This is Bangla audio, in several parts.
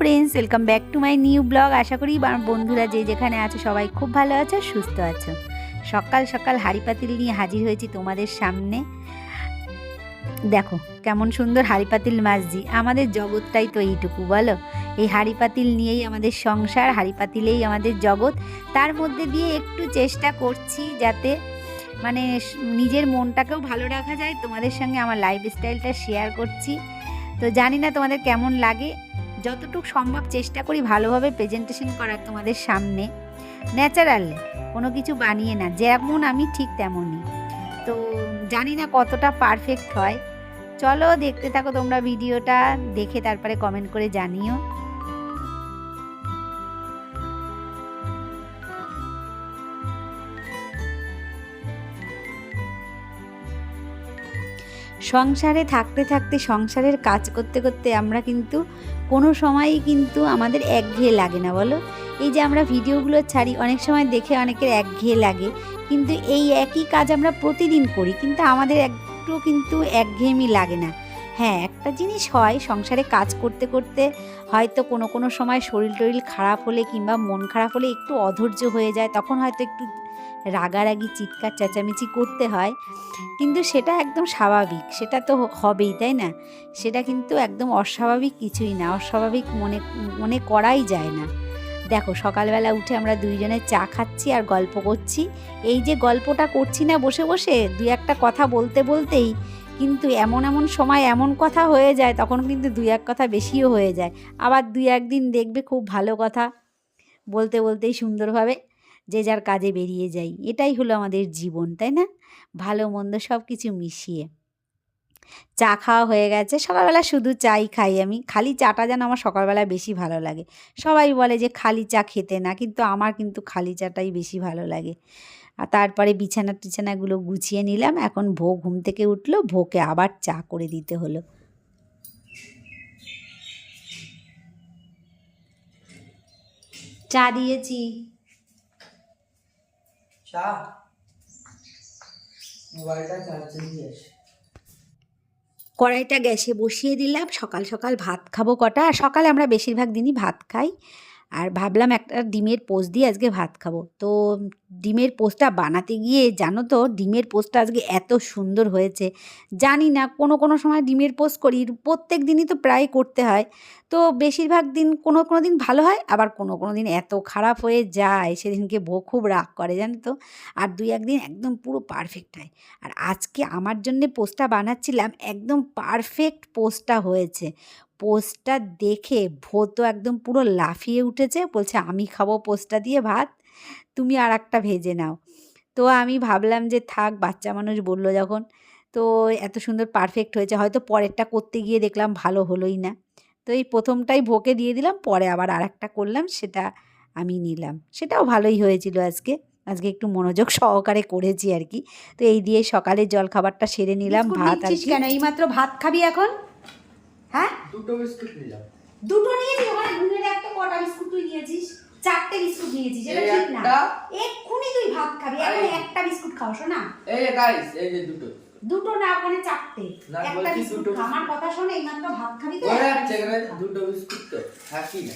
Friends welcome back to my new blog আশা করি আমার বন্ধুরা যে যেখানে আছো সবাই খুব ভালো আছো, সুস্থ আছো। সকাল সকাল হাঁড়ি পাতিল নিয়ে হাজির হয়েছি তোমাদের সামনে। দেখো, কেমন সুন্দর হাঁড়ি পাতিল মাছজি আমাদের জগৎটাই তো এইটুকু, বলো? এই হাঁড়ি পাতিল নিয়েই আমাদের সংসার হাঁড়ি পাতিলেই আমাদের জগৎ। তার মধ্যে দিয়ে একটু চেষ্টা করছি যাতে মানে নিজের মনটাকেও ভালো রাখা যায়। তোমাদের সঙ্গে আমার লাইফস্টাইলটা শেয়ার করছি। তো জানি না তোমাদের কেমন লাগে। যতটুকু সম্ভব চেষ্টা করি ভালোভাবে প্রেজেন্টেশন করার তোমাদের সামনে। ন্যাচারাল কোনো কিছু বানিয়ে না, যেমন আমি ঠিক তেমনই। তো জানি না কতটা পারফেক্ট হয়। চলো দেখতে থাকো তোমরা ভিডিওটা দেখে তারপরে কমেন্ট করে জানিও। সংসারে থাকতে থাকতে, সংসারের কাজ করতে করতে আমরা কিন্তু কোনো সময়ই কিন্তু আমাদের একঘেয়ে লাগে না, বলো? এই যে আমরা ভিডিওগুলো ছাড়ি, অনেক সময় দেখে অনেকের একঘেয়ে লাগে। কিন্তু এই একই কাজ আমরা প্রতিদিন করি, কিন্তু আমাদের একটু কিন্তু একঘেয়েমি লাগে না। হ্যাঁ একটা জিনিস হয়, সংসারে কাজ করতে করতে হয়তো কোনো কোনো সময় শরীর টরিল খারাপ হলে কিংবা মন খারাপ হলে একটু অধৈর্য হয়ে যায়, তখন হয়তো একটু রাগারাগি, চিৎকার, চেঁচামেচি করতে হয়। কিন্তু সেটা একদম স্বাভাবিক, সেটা তো হবেই, তাই না? সেটা কিন্তু একদম অস্বাভাবিক কিছুই না, অস্বাভাবিক মনে মনে করাই যায় না। দেখো, সকালবেলা উঠে আমরা দুইজনে চা খাচ্ছি আর গল্প করছি। এই যে গল্পটা করছি না বসে বসে, দুই একটা কথা বলতে বলতেই কিন্তু এমন এমন সময় এমন কথা হয়ে যায়, তখন কিন্তু দুই এক কথা বেশিও হয়ে যায়। আবার দুই একদিন দেখবে খুব ভালো কথা, বলতে বলতেই সুন্দরভাবে যে যার কাজে বেরিয়ে যাই। এটাই হলো আমাদের জীবন, তাই না? ভালো, মন্দ সব কিছু মিশিয়ে। চা খাওয়া হয়ে গেছে। সকালবেলা শুধু চাই খাই আমি। খালি চাটা যেন আমার সকালবেলা বেশি ভালো লাগে। সবাই বলে যে খালি চা খেতে না, কিন্তু আমার কিন্তু খালি চাটাই বেশি ভালো লাগে। আর তারপরে বিছানা টিছানাগুলো গুছিয়ে নিলাম। এখন ভোগ ঘুম থেকে উঠল ভোকে আবার চা করে দিতে হলো। চা দিয়েছি। চা? মোবাইলটা কড়াইটা গ্যাসে বসিয়ে দিলাম। সকাল সকাল ভাত খাব কটা। আর সকালে আমরা বেশিরভাগ দিনই ভাত খাই। আর ভাবলাম একটা ডিমের পোস্ট দিয়ে আজকে ভাত খাব। তো ডিমের পোস্টটা বানাতে গিয়ে জানো তো, ডিমের পোস্টটা আজকে এত সুন্দর হয়েছে। জানি না, কোনো কোনো সময় ডিমের পোস্ট করি, প্রত্যেক দিনই তো প্রায় করতে হয়। তো বেশিরভাগ দিন কোনো কোনো দিন ভালো হয়, আবার কোনো কোনো দিন এত খারাপ হয়ে যায়, সেদিনকে বউ খুব রাগ করে জানো তো। আর দুই একদিন একদম পুরো পারফেক্ট হয়। আর আজকে আমার জন্যে পোস্টটা বানাচ্ছিলাম, একদম পারফেক্ট পোস্টটা হয়েছে। পোস্টটা দেখে ভো তো একদম পুরো লাফিয়ে উঠেছে বলছে আমি খাব পোস্টটা দিয়ে ভাত তুমি আর একটা ভেজে নাও। তো আমি ভাবলাম যে থাক বাচ্চা মানুষ বলল যখন। তো এত সুন্দর পারফেক্ট হয়েছে হয়তো পরেরটা করতে গিয়ে দেখলাম ভালো হলোই না। তো এই প্রথমটাই ভোকে দিয়ে দিলাম পরে আবার আর একটা করলাম সেটা আমি নিলাম। সেটাও ভালোই হয়েছিল আজকে। আজকে একটু মনোযোগ সহকারে করেছি আর কি। তো এই দিয়ে সকালে জল খাবারটা সেরে নিলাম ভাত আর কেন? এইমাত্র ভাত খাবি এখন? হ্যাঁ? দুটো বিস্কুট নিলাম দুটো নিয়েছিস ওখানে ঘুমের একটা কটা বিস্কুট তুই নিয়েছিস? চারটে বিস্কুট নিয়েছিস এটা ঠিক না। এক্ষুনি তুই ভাত খাবি এখন একটা বিস্কুট খাও শোনা। এই গাইস এই যে দুটো দুটো না ওখানে চারটে। একটা বিস্কুট আমার কথা শোনে এইমাত্র ভাত খাবি তো? ওরা সেখানে দুটো বিস্কুট তো থাকি না।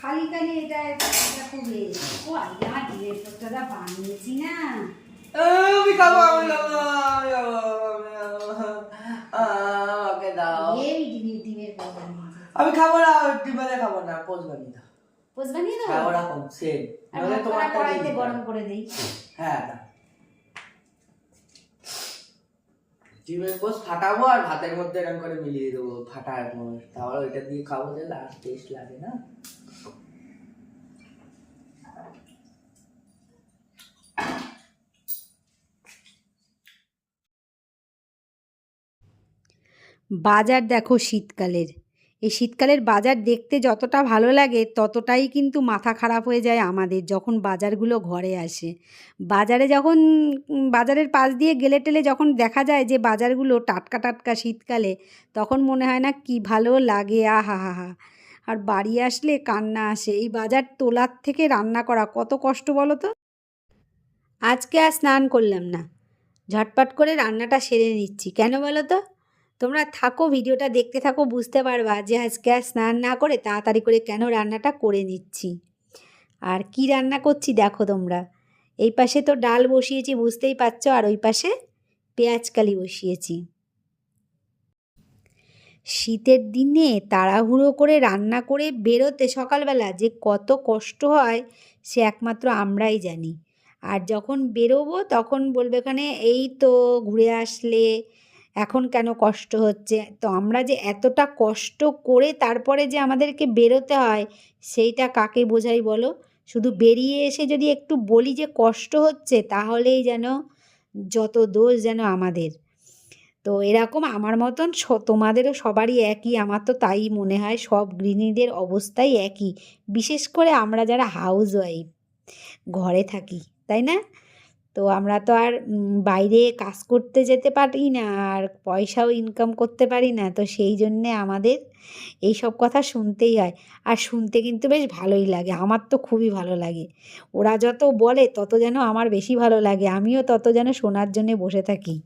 খালি খালি এটা খুব। ও ডিমের পোস্টটা বানিয়েছি না। আমি খাব আমি খাব আমি খাব আমাকে দাও এই ডিমের ডিমের আমি খাব না ডিমালে খাব না পোজ বানিয়ে দাও পোস্ট বানিয়ে হ্যাঁ দেবো ওরকম সেম নাহলে ভাত কড়াইতে গরম করে দেই হ্যাঁ। ডিমের পোস্ট ফাটাবো আর ভাতের মধ্যে এরকম করে মিলিয়ে দেবো ফাটার তাহলে ওইটা দিয়ে খাব যে লাস্ট টেস্ট লাগে না বাজার দেখো শীতকালের। এই শীতকালের বাজার দেখতে যতটা ভালো লাগে, ততটাই কিন্তু মাথা খারাপ হয়ে যায় আমাদের যখন বাজারগুলো ঘরে আসে। বাজারে যখন বাজারের পাশ দিয়ে গেলে টেলে যখন দেখা যায় যে বাজারগুলো টাটকা টাটকা শীতকালে, তখন মনে হয় না কি ভালো লাগে, আহা হা হা। আর বাড়ি আসলে কান্না আসে। এই বাজার তোলার থেকে রান্না করা কত কষ্ট বলো তো? আজকে আর স্নান করলাম না। ঝটপট করে রান্নাটা সেরে নিচ্ছি। কেন বলো তো? তোমরা থাকো, ভিডিওটা দেখতে থাকো, বুঝতে পারবা যে আজকে আর স্নান না করে তাড়াতাড়ি করে কেন রান্নাটা করে নিচ্ছি। আর কি রান্না করছি দেখো তোমরা। এই পাশে তো ডাল বসিয়েছি, বুঝতেই পারছ, আর ওই পাশে পেঁয়াজকালি বসিয়েছি। শীতের দিনে তাড়াহুড়ো করে রান্না করে বেরোতে সকালবেলা যে কত কষ্ট হয়, সে একমাত্র আমরাই জানি। আর যখন বেরোবো তখন বলবে এখানে এই তো, ঘুরে আসলে এখন কেন কষ্ট হচ্ছে? তো আমরা যে এতটা কষ্ট করে তারপরে যে আমাদেরকে বেরোতে হয়, সেইটা কাকে বোঝাই বলো? শুধু বেরিয়ে এসে যদি একটু বলি যে কষ্ট হচ্ছে, তাহলেই যেন যত দোষ যেন আমাদের। তো এরকম আমার মতন তোমাদেরও সবারই একই, আমার তো তাই মনে হয়, সব গৃহিণীদের অবস্থাই একই। বিশেষ করে আমরা যারা হাউস ওয়াইফ ঘরে থাকি, তাই না? তো আমরা তো আর বাইরে কাজ করতে যেতে পারি না আর পয়সাও ইনকাম করতে পারি না। তো সেই জন্যে আমাদের এই সব কথা শুনতেই হয়। আর শুনতে কিন্তু বেশ ভালোই লাগে, আমার তো খুবই ভালো লাগে। ওরা যত বলে তত যেন আমার বেশি ভালো লাগে, আমিও তত যেন শোনার জন্যে বসে থাকি।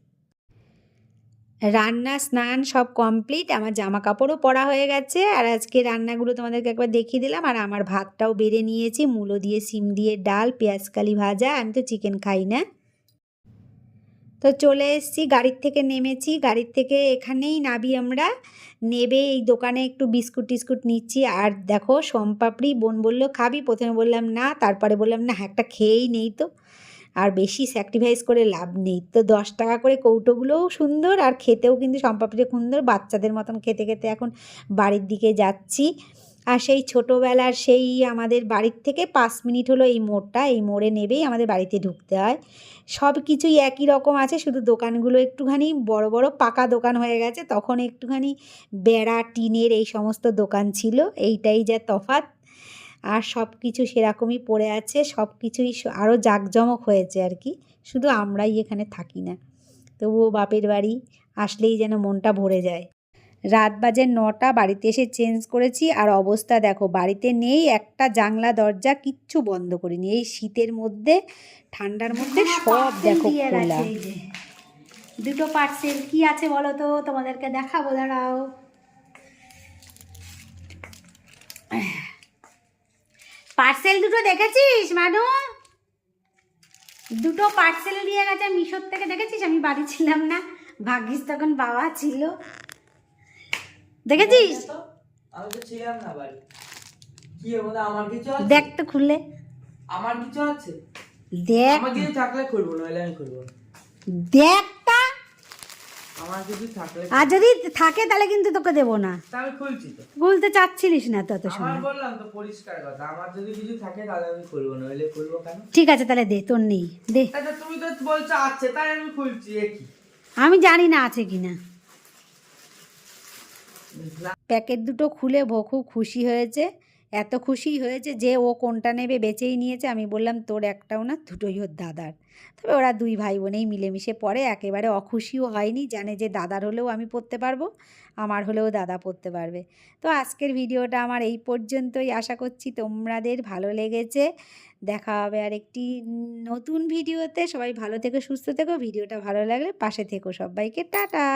রান্না, স্নান সব কমপ্লিট আমার জামা কাপড়ও পরা হয়ে গেছে। আর আজকে রান্নাগুলো তোমাদেরকে একবার দেখিয়ে দিলাম। আর আমার ভাতটাও বেড়ে নিয়েছি। মূলো দিয়ে সিম দিয়ে ডাল পেঁয়াজকালি ভাজা। আমি তো চিকেন খাই না। তো চলে এসেছি। গাড়ির থেকে নেমেছি। গাড়ির থেকে এখানেই নাবি আমরা। নেবে এই দোকানে একটু বিস্কুট টিস্কুট নিচ্ছি। আর দেখো সোমপাপড়ি বোন বলল, খাবি? প্রথমে বললাম, না। তারপরে বললাম, না, একটা খেয়েই নেই তো। আর বেশি স্যাক্রিফাইস করে লাভ নেই। তো দশ টাকা করে কৌটোগুলোও সুন্দর আর খেতেও কিন্তু সম্পাপড়ি সুন্দর। বাচ্চাদের মতন খেতে খেতে এখন বাড়ির দিকে যাচ্ছি। আর সেই ছোটোবেলার সেই আমাদের বাড়ির থেকে পাঁচ মিনিট হলো এই মোড়টা। এই মোড়ে নেবেই আমাদের বাড়িতে ঢুকতে হয়। সব কিছুই একই রকম আছে। শুধু দোকানগুলো একটুখানি বড় বড় পাকা দোকান হয়ে গেছে। তখন একটুখানি বেড়া, টিনের এই সমস্ত দোকান ছিল। এইটাই যা তফাৎ। আর সব কিছু সেরকমই পড়ে আছে সব কিছুই আরও জাঁকজমক হয়েছে আর কি। শুধু আমরাই এখানে থাকি না। তবুও বাপের বাড়ি আসলেই যেন মনটা ভরে যায়। রাত বাজে নটা বাড়িতে এসে চেঞ্জ করেছি। আর অবস্থা দেখো বাড়িতে নেই একটা জানলা দরজা কিচ্ছু বন্ধ করিনি। এই শীতের মধ্যে ঠান্ডার মধ্যে সব দেখো খোলা। দুটো পার্সেল কি আছে বলো তো? তোমাদেরকে দেখাবো দাঁড়াও। পার্সেল দুটো দেখেছিস মানু দুটো পার্সেল দিয়ে গেছে মিশোর থেকে দেখেছিস? আমি বাড়ি ছিলাম না ভাগ্যিস তখন বাবা ছিল। দেখেছিস? আমি তো ছিলাম না বাড়ি। কি হবে আমার কিছু আছে? দেখ তো খুললে আমার কিছু আছে? দেখ। আমার কিছু থাকলে খুলবো নইলে আমি খুলবো না। দেখটা আমার কিছু থাকলে আর যদি থাকে তাহলে কিন্তু তোকে দেবো না। তা খুলছি তো। খুলতে চাচ্ছিলিস না তত আমার সময়। বললাম তো পরিষ্কার কথা আমার যদি কিছু থাকে তাহলে আমি খুলবো নইলে খুলবো কেন? ঠিক আছে তাহলে দে তোর নেই দে। আচ্ছা তুমি তো বলছো আছে তাই আমি খুলছি কি? আমি জানি না আছে কি না প্যাকেট দুটো খুলে ও খুব খুশি হয়েছে। এত খুশি হয়েছে যে ও কোনটা নেবে বেচেই নিয়েছে। আমি বললাম, তোর একটাও না, দুটোই ওর দাদার। তবে ওরা দুই ভাই বোনেই মিলেমিশে পড়ে। একেবারে অখুশিও হয়নি, জানে যে দাদার হলেও আমি পড়তে পারব, আমার হলেও দাদা পড়তে পারবে। তো আজকের ভিডিওটা আমার এই পর্যন্তই। আশা করছি তোমাদের ভালো লেগেছে। দেখা হবে আর একটি নতুন ভিডিওতে। সবাই ভালো থেকো, সুস্থ থেকো। ভিডিওটা ভালো লাগলে পাশে থেকো সবাইকে। টাটা!